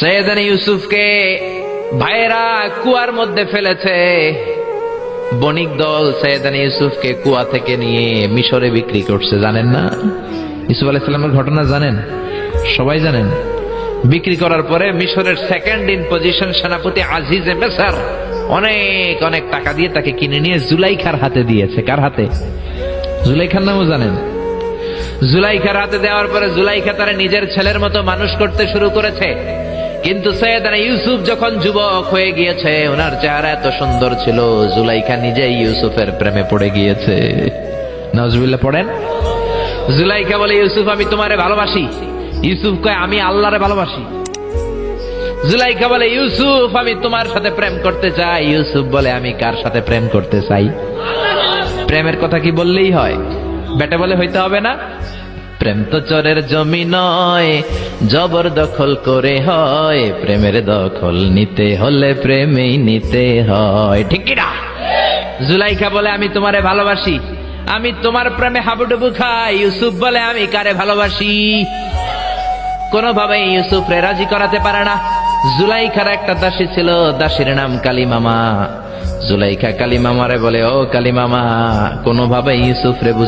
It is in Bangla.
সৈয়দান ইউসুফকে ভাইয়েরা কুয়ার মধ্যে ফেলেছে। বণিক দল সৈয়দান ইউসুফকে কুয়া থেকে নিয়ে মিশরে বিক্রি করছে, জানেন না? ইউসুফ আলাইসাল্লামের ঘটনা জানেন? সবাই জানেন? বিক্রি করার পরে মিশরের সেকেন্ড ইন পজিশন সেনাপতি আজিজ মেসার অনেক অনেক টাকা দিয়ে তাকে কিনে নিয়ে জুলাইখার হাতে দিয়েছে। কার হাতে? জুলাইখার নামও জানেন? জুলাইখার হাতে দেওয়ার পরে জুলাইখা তারা নিজের ছেলের মতো মানুষ করতে শুরু করেছে। কিন্তু সৈয়দানা ইউসুফ যখন যুবক হয়ে গিয়েছে, ওনার চেহারা এত সুন্দর ছিল, জুলাইখা নিজেই ইউসুফের প্রেমে পড়ে গিয়েছে। নজরুল্লাহ পড়েন? জুলাইখা বলে, ইউসুফ, আমি তোমারে ভালোবাসি। ইউসুফ কয় আমি আল্লাহরে ভালোবাসি। জুলাইখা বলে, ইউসুফ, আমি তোমার সাথে প্রেম করতে চাই। ইউসুফ বলে, আমি কার সাথে প্রেম করতে চাই? প্রেমের কথা কি বললেই হয়? বেটা বলে, হইতে হবে না। প্রেম তো চরের জমি নয়, জবর দখল করে হয়। প্রেমের দখল নিতে হলে প্রেমেই নিতে হয়। ঠিক কি না জুলাইখা বলে, আমি তোমারে ভালোবাসি। আমি তোমার প্রেমে হাবুডুবু খাই। ইউসুফ বলে, আমি কারে ভালোবাসি? কোনোভাবে ইউসুফ রে রাজি করাতে পারে না। জুলাইখার একটা দাসী ছিল, দাসীর নাম কালী মামা জুলাইখা কালী মামারে বলে, ও কালী মামা কোনোভাবে ইউসুফ রে বুঝা